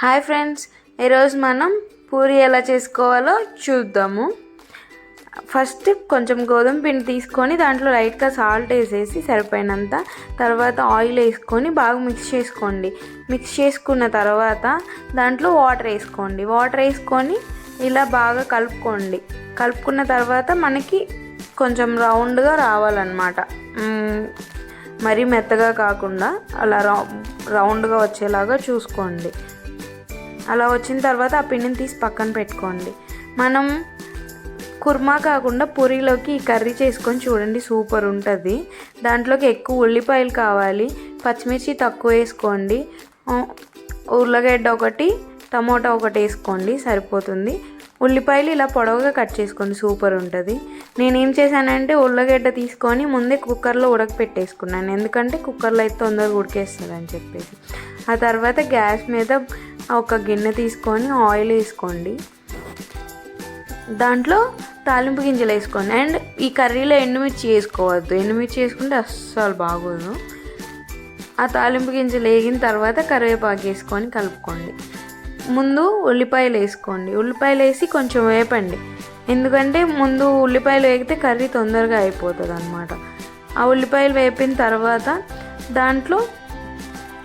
Hi friends ఈరోజు మనం పూరి ఎలా చేసుకోవాలో చూద్దాము. ఫస్ట్ కొంచెం గోధుమ పిండి తీసుకొని దాంట్లో లైట్గా సాల్ట్ వేసేసి సరిపోయినంత తర్వాత ఆయిల్ వేసుకొని బాగా మిక్స్ చేసుకోండి. మిక్స్ చేసుకున్న తర్వాత దాంట్లో వాటర్ వేసుకోండి. వాటర్ వేసుకొని ఇలా బాగా కలుపుకోండి. కలుపుకున్న తర్వాత మనకి కొంచెం రౌండ్గా రావాలన్నమాట. మరీ మెత్తగా కాకుండా అలా రౌ రౌండ్గా వచ్చేలాగా చూసుకోండి. అలా వచ్చిన తర్వాత ఆ పిండిని తీసి పక్కన పెట్టుకోండి. మనం కుర్మా కాకుండా పూరీలోకి ఈ కర్రీ చేసుకొని చూడండి సూపర్ ఉంటుంది. దాంట్లోకి ఎక్కువ ఉల్లిపాయలు కావాలి పచ్చిమిర్చి తక్కువ వేసుకోండి. ఉర్లగడ్డ ఒకటి టమోటా ఒకటి వేసుకోండి సరిపోతుంది. ఉల్లిపాయలు ఇలా పొడవుగా కట్ చేసుకోండి సూపర్ ఉంటుంది. నేనేం చేశానంటే ఉల్లగడ్డ తీసుకొని ముందే కుక్కర్లో ఉడకపెట్టేసుకున్నాను. ఎందుకంటే కుక్కర్లో అయితే తొందరగా ఉడికేస్తుంది అని చెప్పేసి. ఆ తర్వాత గ్యాస్ మీద ఒక గిన్నె తీసుకొని ఆయిల్ వేసుకోండి. దాంట్లో తాలింపు గింజలు వేసుకోండి. అండ్ ఈ కర్రీలో ఎండుమిర్చి వేసుకోవద్దు. ఎండుమిర్చి వేసుకుంటే అస్సలు బాగోదు. ఆ తాలింపు గింజలు వేగిన తర్వాత కరివేపాకు వేసుకొని కలుపుకోండి. ముందు ఉల్లిపాయలు వేసుకోండి. ఉల్లిపాయలు వేసి కొంచెం వేపండి. ఎందుకంటే ముందు ఉల్లిపాయలు వేగితే కర్రీ తొందరగా అయిపోతుంది అనమాట ఆ ఉల్లిపాయలు వేపిన తర్వాత దాంట్లో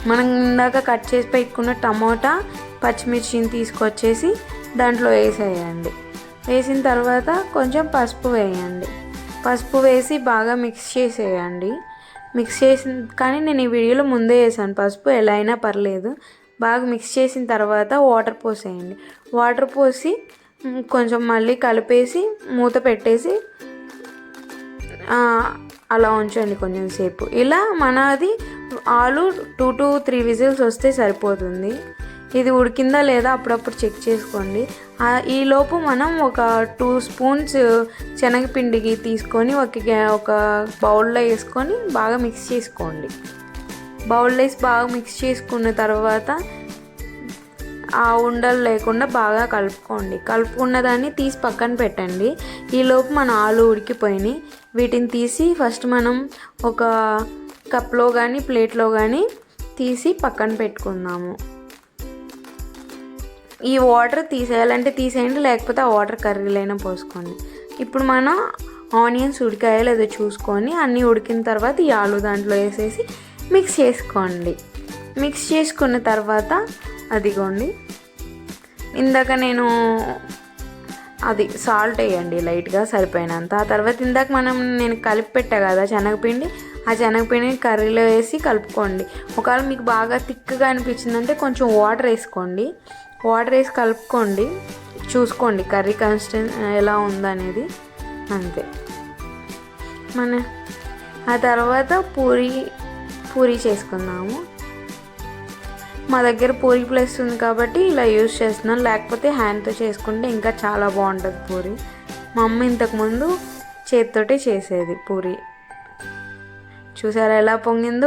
మనం ఇందాక కట్ చేసి పెట్టుకున్న టమోటా పచ్చిమిర్చిని తీసుకొచ్చేసి దాంట్లో వేసేయండి. వేసిన తర్వాత కొంచెం పసుపు వేయండి. పసుపు వేసి బాగా మిక్స్ చేసేయండి. మిక్స్ చేసిన కానీ నేను ఈ వీడియోలో ముందే వేసాను పసుపు ఎలా అయినా పర్లేదు. బాగా మిక్స్ చేసిన తర్వాత వాటర్ పోసేయండి. వాటర్ పోసి కొంచెం మళ్ళీ కలిపేసి మూత పెట్టేసి అలా ఉంచండి కొంచెం సేపు. ఇలా మనది ఆలు టూ టు త్రీ విజిల్స్ వస్తే సరిపోతుంది. ఇది ఉడికిందా లేదా అప్పుడప్పుడు చెక్ చేసుకోండి. ఈలోపు మనం ఒక టూ స్పూన్స్ శనగపిండికి తీసుకొని ఒక ఒక బౌల్లో వేసుకొని బాగా మిక్స్ చేసుకోండి. బౌల్లో వేసి బాగా మిక్స్ చేసుకున్న తర్వాత ఆ ఉండలు లేకుండా బాగా కలుపుకోండి. కలుపుకున్న దాన్ని తీసి పక్కన పెట్టండి. ఈలోపు మన ఆలు ఉడికిపోయినాయి. వీటిని తీసి ఫస్ట్ మనం ఒక కప్లో కానీ ప్లేట్లో కానీ తీసి పక్కన పెట్టుకుందాము. ఈ వాటర్ తీసేయాలంటే తీసేయండి లేకపోతే ఆ వాటర్ కర్రీలైనా పోసుకోండి. ఇప్పుడు మనం ఆనియన్స్ ఉడికాయో లేదో చూసుకొని అన్నీ ఉడికిన తర్వాత ఈ ఆలు దాంట్లో వేసేసి మిక్స్ చేసుకోండి. మిక్స్ చేసుకున్న తర్వాత అదిగోండి. ఇందాక నేను అది సాల్ట్ వేయండి లైట్గా సరిపోయినంత. ఆ తర్వాత ఇందాక మనం నేను కలిపి పెట్టా కదా శనగపిండి ఆ శనగపిండిని కర్రీలో వేసి కలుపుకోండి. ఒకవేళ మీకు బాగా థిక్గా అనిపించిందంటే కొంచెం వాటర్ వేసుకోండి. వాటర్ వేసి కలుపుకోండి. చూసుకోండి కర్రీ కన్సిస్టెన్ ఎలా ఉందనేది. అంతే. మన ఆ తర్వాత పూరి పూరి చేసుకుందాము. మా దగ్గర పూరి ప్లేస్ ఉంది కాబట్టి ఇలా యూజ్ చేస్తున్నాను లేకపోతే హ్యాండ్తో చేసుకుంటే ఇంకా చాలా బాగుంటుంది పూరి. మా అమ్మ ఇంతకుముందు చేతితోటి చేసేది పూరి. చూసారా ఎలా పొంగిందో?